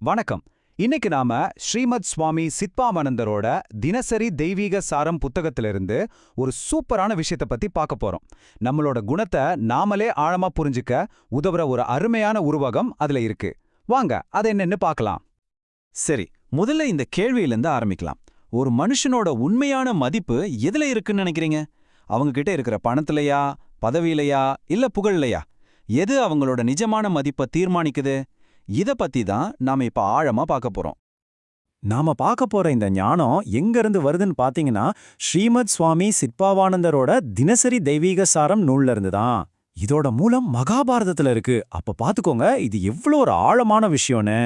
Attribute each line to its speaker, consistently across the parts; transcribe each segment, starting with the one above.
Speaker 1: வணக்கம். இன்னைக்கு நாம ஸ்ரீமத் சுவாமி சித்பாமனந்தரோட தினசரி தெய்வீக சாரம் புத்தகத்திலிருந்து ஒரு சூப்பரான விஷயத்தை பத்தி பார்க்க போறோம். நம்மளோட குணத்தை நாமளே ஆழமா புரிஞ்சுக்க உதவுற ஒரு அருமையான உருவகம் அதுல இருக்கு. வாங்க அதை என்னன்னு பார்க்கலாம்.
Speaker 2: சரி முதல்ல இந்த கேள்வியிலிருந்து ஆரம்பிக்கலாம். ஒரு மனுஷனோட உண்மையான மதிப்பு எதுல இருக்குன்னு நினைக்கிறீங்க? அவங்க கிட்ட இருக்கிற பணத்திலையா பதவியிலையா இல்ல புகழ்லையா? எது அவங்களோட நிஜமான மதிப்பை தீர்மானிக்குது? இத பத்தி தான் நாம இப்ப ஆழமா பார்க்க போறோம். நாம பார்க்க போற இந்த ஞானம் எங்க இருந்து வருதுன்னு பாத்தீங்கன்னா ஸ்ரீமத் சுவாமி சித்பாவானந்தரோட தினசரி தெய்வீக சாரம் நூல்ல இருந்து தான். இதோட மூலம் மகாபாரதத்துல இருக்கு. அப்ப பாத்துக்கோங்க இது எவ்வளோ ஒரு ஆழமான விஷயம்னு.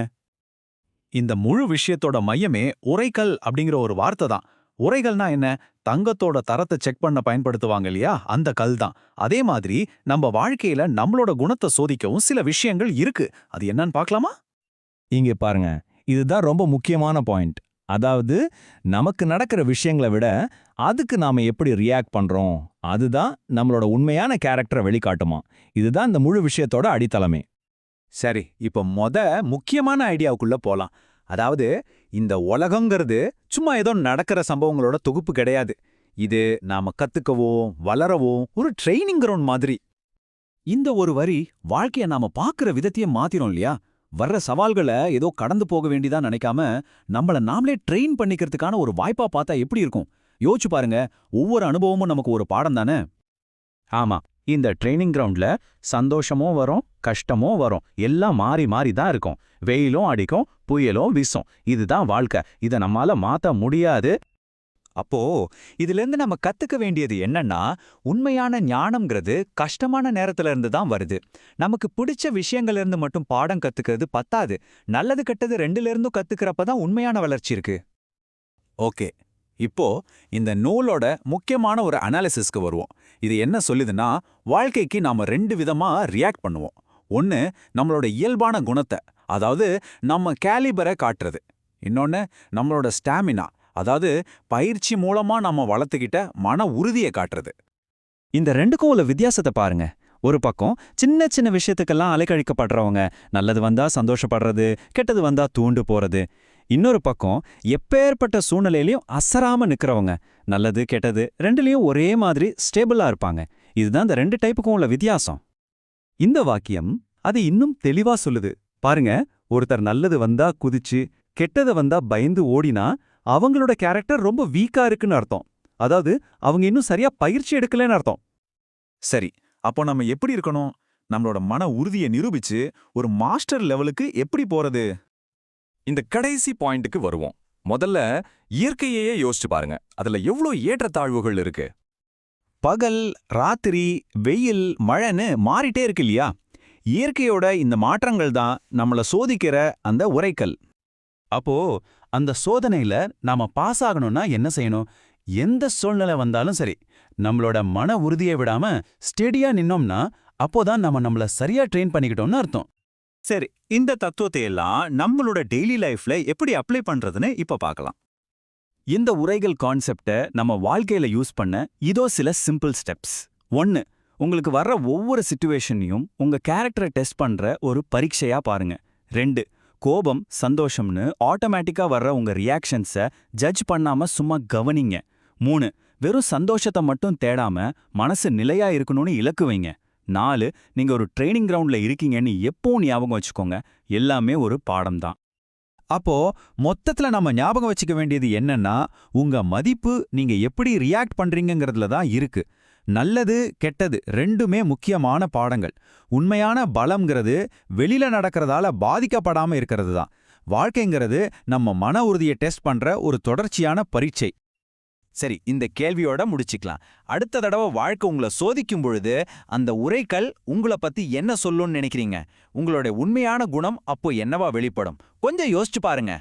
Speaker 2: இந்த முழு விஷயத்தோட மையமே உரைக்கல் அப்படிங்கிற ஒரு வார்த்தை தான். உரைகள்னா என்ன? தங்கத்தோட தரத்தை செக் பண்ண பயன்படுத்துவாங்க இல்லையா? அந்த கல் தான். அதே மாதிரி நம்ம வாழ்க்கையில நம்மளோட குணத்தை சோதிக்கவும் சில விஷயங்கள் இருக்கு. அது என்னன்னு பார்க்கலாமா?
Speaker 3: இங்க பாருங்க. இதுதான் ரொம்ப முக்கியமான பாயிண்ட். அதாவது நமக்கு நடக்கிற விஷயங்களை விட அதுக்கு நாம எப்படி ரியாக்ட் பண்றோம்? அதுதான் நம்மளோட உண்மையான கேரக்டரை வெளிக்காட்டுமா. இதுதான் இந்த முழு விஷயத்தோட அடித்தளமே.
Speaker 2: சரி இப்போ மொத முக்கியமான ஐடியாவுக்குள்ள போலாம். அதாவது இந்த உலகங்கிறது சும்மா ஏதோ நடக்கிற சம்பவங்களோட தொகுப்பு கிடையாது. இது நாம கத்துக்கவோ வளரவோ ஒரு ட்ரைனிங் கிரவுண்ட் மாதிரி. இந்த ஒரு வரி வாழ்க்கைய நாம பாக்குற விதத்தையே மாத்திரும் இல்லையா? வர்ற சவால்களை ஏதோ கடந்து போக வேண்டியதா நினைக்காம நம்மள நாமளே ட்ரெயின் பண்ணிக்கிறதுக்கான ஒரு வாய்ப்பா பார்த்தா எப்படி இருக்கும்? யோசிச்சு பாருங்க. ஒவ்வொரு அனுபவமும் நமக்கு ஒரு பாடம் தானே? ஆமா. இந்த ட்ரைனிங் கிரவுண்ட்ல சந்தோஷமும் வரும் கஷ்டமும் வரும். எல்லாம் மாறி மாறி தான் இருக்கும். வெயிலும் அடிக்கும் புயலும் வீசும். இதுதான் வாழ்க்கை. இத நம்மால மாத்த முடியாது.
Speaker 1: அப்போ இதிலிருந்து நம்ம கத்துக்க வேண்டியது என்னன்னா உண்மையான ஞானம்ங்கிறது கஷ்டமான நேரத்துல இருந்து தான் வருது. நமக்கு பிடிச்ச விஷயங்கள்ல இருந்து மட்டும் பாடம் கத்துக்கிறது பத்தாது. நல்லது கெட்டது ரெண்டுல இருந்தும் கத்துக்கிறப்ப தான் உண்மையான வளர்ச்சி இருக்கு.
Speaker 2: ஓகே. இப்போ இந்த நூலோட முக்கியமான ஒரு அனாலிசிஸ்க்கு வருவோம். இது என்ன சொல்லுதுன்னா வாழ்க்கைக்கு நாம ரெண்டு விதமா ரியாக்ட் பண்ணுவோம். ஒன்னு நம்மளோட இயல்பான குணத்தை அதாவது நம்ம கேலிபரை காட்டுறது. இன்னொன்னு நம்மளோட ஸ்டாமினா அதாவது பயிற்சி மூலமா நம்ம வளர்த்துக்கிட்ட மன உறுதியை காட்டுறது.
Speaker 3: இந்த ரெண்டுக்கும் உள்ள வித்தியாசத்தை பாருங்க. ஒரு பக்கம் சின்ன சின்ன விஷயத்துக்கெல்லாம் அலைக்கழிக்கப்படுறவங்க நல்லது வந்தா சந்தோஷப்படுறது கெட்டது வந்தா தூண்டு போறது. இன்னொரு பக்கம் எப்பேற்பட்ட சூழ்நிலையிலயும் அசராம நிக்கிறவங்க நல்லது கெட்டது ரெண்டுலயும் ஒரே மாதிரி ஸ்டேபிளா இருப்பாங்க. இதுதான் இந்த ரெண்டு டைப்புக்கும் உள்ள வித்தியாசம். இந்த வாக்கியம் அது இன்னும் தெளிவா சொல்லுது. பாருங்க ஒருத்தர் நல்லது வந்தா குதிச்சு கெட்டது வந்தா பயந்து ஓடினா அவங்களோட கேரக்டர் ரொம்ப வீக்கா இருக்குன்னு அர்த்தம். அதாவது அவங்க இன்னும் சரியா பயிற்சி எடுக்கலன்னு அர்த்தம்.
Speaker 2: சரி அப்போ நம்ம எப்படி இருக்கணும்? நம்மளோட மன உறுதியை நிரூபிச்சு ஒரு மாஸ்டர் லெவலுக்கு எப்படி போறது?
Speaker 4: இந்த கடைசி பாயிண்ட்டுக்கு வருவோம். முதல்ல இயற்கையையே யோசிச்சு பாருங்க. அதுல எவ்வளோ ஏற்றத்தாழ்வுகள் இருக்கு?
Speaker 2: பகல் ராத்திரி வெயில் மழைன்னு மாறிட்டே இருக்கு இல்லையா? இயற்கையோட இந்த மாற்றங்கள் தான் நம்மள சோதிக்கிற அந்த உரைக்கல். அப்போ அந்த சோதனையில நாம பாஸ் ஆகணும்னா என்ன செய்யணும்? எந்த சூழ்நிலை வந்தாலும் சரி நம்மளோட மன உறுதியை விடாம ஸ்டெடியா நின்னோம்னா அப்போதான் நம்ம நம்மள சரியா ட்ரெயின் பண்ணிக்கிட்டோம்னு அர்த்தம். சரி இந்த தத்துவத்தை எல்லாம் நம்மளோட டெய்லி லைஃப்ல எப்படி அப்ளை பண்றதுன்னு இப்ப பார்க்கலாம் இந்த உரைகள் கான்செப்டை நம்ம வாழ்க்கையில யூஸ் பண்ண இதோ சில சிம்பிள் ஸ்டெப்ஸ் ஒன்னு உங்களுக்கு வர்ற ஒவ்வொரு சுச்சுவேஷனையும் உங்க கேரக்டரை டெஸ்ட் பண்ற ஒரு பரீட்சையா பாருங்க. ரெண்டு கோபம் சந்தோஷம்னு ஆட்டோமேட்டிக்கா வர்ற உங்க ரியாக்ஷன்ஸை ஜட்ஜ் பண்ணாம சும்மா கவனிங்க. மூணு வெறும் சந்தோஷத்தை மட்டும் தேடாம மனசு நிலையா இருக்கணும்னு இலக்கு வைங்க. நாலு நீங்க ஒரு ட்ரைனிங் கிரவுண்ட்ல இருக்கீங்கன்னு எப்பவும் ஞாபகம் வச்சுக்கோங்க. எல்லாமே ஒரு பாடம் தான் அப்போ மொத்தத்துல நம்ம ஞாபகம் வச்சுக்க வேண்டியது என்னன்னா உங்க மதிப்பு நீங்க எப்படி ரியாக்ட் பண்றீங்கிறதுல தான் இருக்கு. நல்லது கெட்டது ரெண்டுமே முக்கியமான பாடங்கள். உண்மையான பலம்ங்கிறது வெளியில நடக்கிறதால பாதிக்கப்படாம இருக்கிறது தான். வாழ்க்கைங்கிறது நம்ம மன உறுதியை டெஸ்ட் பண்ற ஒரு தொடர்ச்சியான பரீட்சை. சரி இந்த கேள்வியோட முடிச்சுக்கலாம். அடுத்த தடவை வாழ்க்கை உங்களை சோதிக்கும் பொழுது அந்த உரைக்கல் உங்களை பத்தி என்ன சொல்லும்னு நினைக்கிறீங்க? உங்களுடைய உண்மையான குணம் அப்போ என்னவா வெளிப்படும்? கொஞ்சம் யோசிச்சு பாருங்க.